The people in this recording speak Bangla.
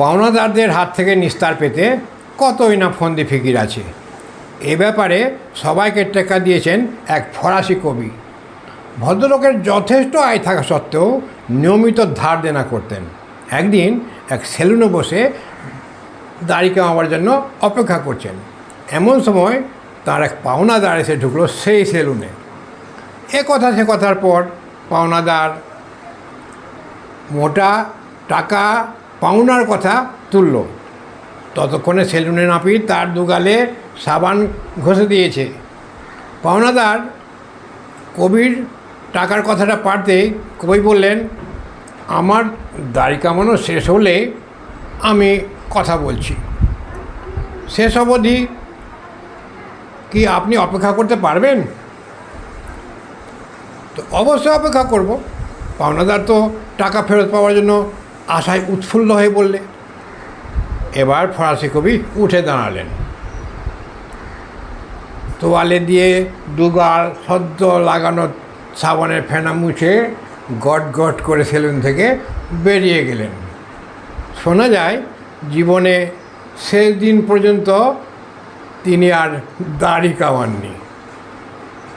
পাওনাদারদের হাত থেকে নিস্তার পেতে কতই না ফন্দি ফিকির আছে। এ ব্যাপারে সবাইকে টেক্কা দিয়েছেন এক ফরাসি কবি। ভদ্রলোকের যথেষ্ট আয় থাকা সত্ত্বেও নিয়মিত ধার দেনা করতেন। একদিন এক সেলুনে বসে দাড়ি কামাবার জন্য অপেক্ষা করছেন। এমন সময় তার এক পাওনাদার এসে ঢুকলো সেই সেলুনে। এ কথা সে কথার পর পাওনাদার মোটা, টাকা পাওনার কথা তুলল। ততক্ষণে সেলুনে নাপিত তার দুগালে সাবান ঘষে দিয়েছে। পাওনাদার কবির টাকার কথাটা পারতে কবি বললেন, আমার দাড়ি কামানো শেষ হলে আমি কথা বলছি। শেষ অবধি কি আপনি অপেক্ষা করতে পারবেন? তো অবশ্যই অপেক্ষা করব। পাওনাদার তো টাকা ফেরত পাওয়ার জন্য আশায় উৎফুল্ল হয়ে বললে, এবার ফরাসি কবি উঠে দাঁড়ালেন। তোয়ালে দিয়ে দুগাল সদ্য লাগানো সাবানের ফেনা মুছে গট গট করে সেলুন থেকে বেরিয়ে গেলেন। শোনা যায়, জীবনে শেষ দিন পর্যন্ত তিনি আর দাড়ি কামাননি।